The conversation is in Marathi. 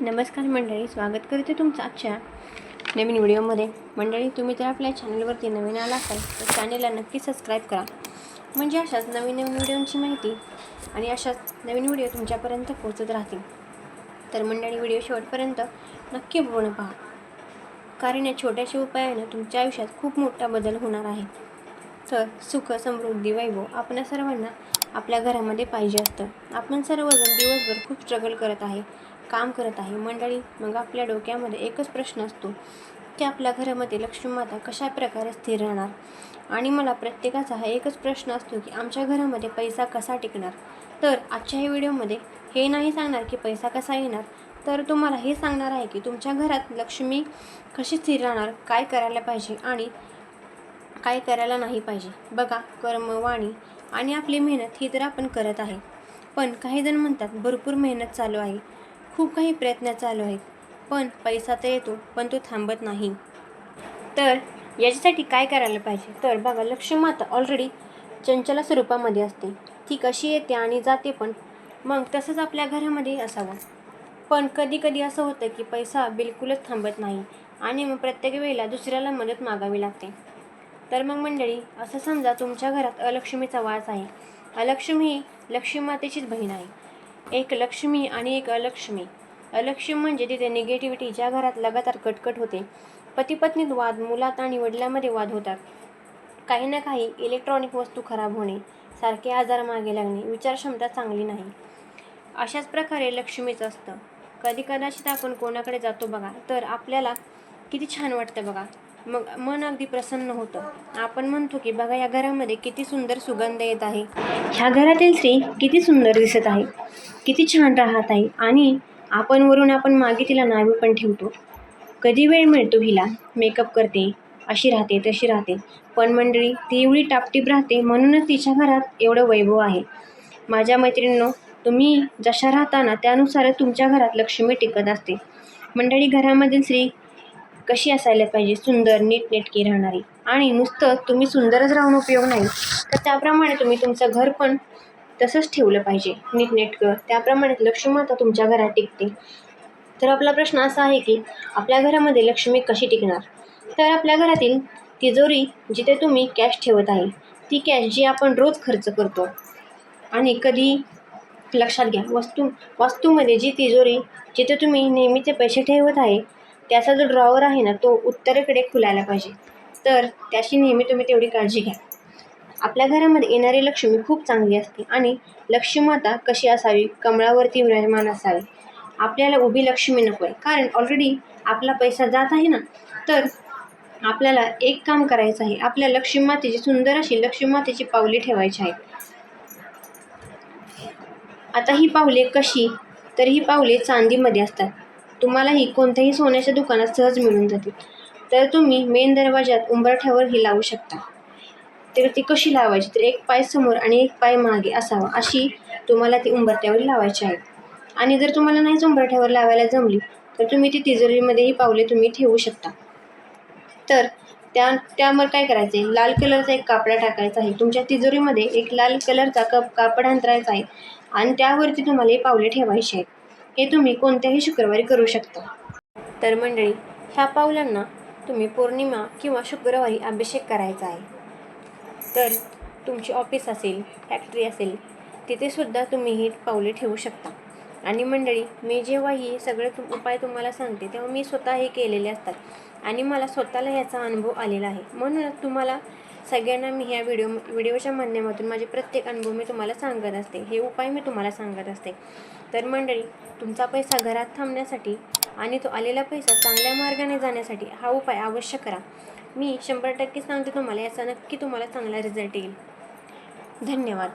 नमस्कार मंडळी स्वागत करते तुमचं आजच्या नवीन व्हिडिओमध्ये. मंडळी तुम्ही जर आपल्या चॅनलवरती नवीन आला असाल तर चॅनलला नक्की सबस्क्राईब करा. म्हणजे अशाच नवीन नवीन व्हिडिओंची माहिती आणि अशाच नवीन व्हिडिओ तुमच्यापर्यंत पोहोचत राहतील. तर मंडळी व्हिडिओ शेवटपर्यंत नक्की पूर्ण पहा. कारण या छोट्याशा उपायानं तुमच्या आयुष्यात खूप मोठा बदल होणार आहे. तर सुख समृद्धी वैभव आपल्या सर्वांना आपल्या घरामध्ये पाहिजे असतं. आपण सर्वजण दिवसभर खूप स्ट्रगल करत आहे काम करत आहे. मंडळी मग आपल्या डोक्यामध्ये एकच प्रश्न असतो की आपल्या घरामध्ये लक्ष्मी माता कशा प्रकारे स्थिर राहणार? आणि मला प्रत्येकाचा हा एकच प्रश्न असतो की आमच्या घरामध्ये पैसा कसा टिकणार? तर आजच्या या व्हिडिओमध्ये हे नाही सांगणार की पैसा कसा येणार तर तुम्हाला हे सांगणार आहे की तुमच्या घरात लक्ष्मी कशी स्थिर राहणार काय करायला पाहिजे आणि काय करायला नाही पाहिजे. बघा कर्मवाणी आणि आपली मेहनत ही तर आपण करत आहे. पण काही जण म्हणतात भरपूर मेहनत चालू आहे. खूप काही प्रयत्न चालू आहेत. पण पैसा तर येतो पण तो थांबत नाही. तर याच्यासाठी काय करायला पाहिजे? तर बघा लक्ष्मी माता ऑलरेडी चंचला स्वरूपामध्ये असते. ती कशी येते आणि जाते पण मग तसंच आपल्या घरामध्ये असावं. पण कधी कधी असं होतं की पैसा बिलकुलच थांबत नाही आणि मग प्रत्येक वेळेला दुसऱ्याला मदत मागावी लागते. तर मग मंडळी असं समजा तुमच्या घरात अलक्ष्मीचा वास आहे. अलक्ष्मी ही लक्ष्मी मातेचीच बहीण आहे. एक लक्ष्मी आणि एक अलक्ष्मी. अलक्ष्मी म्हणजे तिथे निगेटिव्हिटी ज्या घरात लगातार कटकट होते पतीपत्नीत वाद मुलात आणि वडिलांमध्ये वाद होतात. काही ना काही इलेक्ट्रॉनिक वस्तू खराब होणे सारखे आजार मागे लागणे विचारक्षमता चांगली नाही. अशाच प्रकारे लक्ष्मीचं असतं. कधी कदाचित आपण कोणाकडे जातो बघा तर आपल्याला किती छान वाटतं बघा. मग मन अगदी प्रसन्न होतं. आपण म्हणतो की बघा या घरामध्ये किती सुंदर सुगंध येत आहे. ह्या घरातील स्त्री किती सुंदर दिसत आहे. किती छान राहत आहे. आणि आपण वरून आपण मागे तिला नावे पण ठेवतो. कधी वेळ मिळतो हिला? मेकअप करते अशी राहते तशी राहते. पण मंडळी ती एवढी टापटीप राहते म्हणूनच तिच्या घरात एवढं वैभव आहे. माझ्या मैत्रिणींनो तुम्ही जशा राहताना त्यानुसार तुमच्या घरात लक्ष्मी टिकत असते. मंडळी घरामधील स्त्री कशी असायला पाहिजे सुंदर नीटनेटकी राहणारी. आणि नुसतं तुम्ही सुंदरच राहून उपयोग नाही. तर त्याप्रमाणे तुम्ही तुमचं घर पण तसंच ठेवलं पाहिजे नीटनेटकं. त्याप्रमाणे लक्ष्मी माता तुमच्या घरात टिकते. तर आपला प्रश्न असा आहे की आपल्या घरामध्ये लक्ष्मी कशी टिकणार? तर आपल्या घरातील तिजोरी जिथे तुम्ही कॅश ठेवत आहे ती कॅश जी आपण रोज खर्च करतो. आणि कधी लक्षात घ्या वस्तू वास्तूमध्ये जी तिजोरी जिथे तुम्ही नेहमीचे पैसे ठेवत आहे त्याचा जो ड्रॉवर आहे ना तो उत्तरेकडे खुलायला पाहिजे. तर त्याची नेहमी तुम्ही तेवढी काळजी घ्या. आपल्या घरामध्ये येणारी लक्ष्मी खूप चांगली असते आणि लक्ष्मी माता कशी असावी? कमळावरती विराजमान असावी. आपल्याला उभी लक्ष्मी नको आहे कारण ऑलरेडी आपला पैसा जात आहे ना तर आपल्याला एक काम करायचं आहे. आपल्या लक्ष्मी मातेची सुंदर अशी लक्ष्मी मातेची पावले ठेवायची आहेत आता ही पावले कशी? तर ही पावले चांदीमध्ये असतात. तुम्हालाही कोणत्याही सोन्याच्या दुकानात सहज मिळून जातील. तर तुम्ही मेन दरवाजात उंबरठ्यावर ही लावू शकता. तर ती कशी लावायची? तर एक पाय समोर आणि एक पाय मागे असावा अशी तुम्हाला ती उंबरठ्यावर लावायची आहे. आणि जर तुम्हाला नाहीच उंबरठ्यावर लावायला जमली तर तुम्ही ती तिजोरीमध्ये ही पावले तुम्ही ठेवू शकता. तर त्या त्यावर काय करायचं आहे लाल कलरचा एक कापडा टाकायचा आहे. तुमच्या तिजोरीमध्ये एक लाल कलरचा कप कापड अंतरायचा आहे. आणि त्यावरती तुम्हाला हे पावले ठेवायचे आहेत. हे तुम्ही कोणत्याही शुक्रवारी करू शकता. तर मंडळी ह्या पावलांना तुम्ही पौर्णिमा किंवा शुक्रवारी अभिषेक करायचा आहे. तर तुमची ऑफिस असेल फॅक्टरी असेल तिथेसुद्धा तुम्ही ही पावले ठेवू शकता. आणि मंडळी मी जेव्हा ही सगळे तुम उपाय तुम्हाला सांगते तेव्हा मी स्वतः हे केलेले असतात. आणि मला स्वतःला ह्याचा अनुभव आलेला आहे. म्हणूनच तुम्हाला सगळ्यांना मी ह्या व्हिडिओ व्हिडिओच्या माध्यमातून माझे प्रत्येक अनुभव मी तुम्हाला सांगत असते. हे उपाय मी तुम्हाला सांगत असते. तर मंडळी तुमचा पैसा घरात थांबण्यासाठी आणि तो आलेला पैसा चांगल्या मार्गाने जाण्यासाठी हा उपाय अवश्य करा. मी शंभर टक्के सांगते तुम्हाला याचा नक्की तुम्हाला चांगला रिझल्ट येईल. धन्यवाद.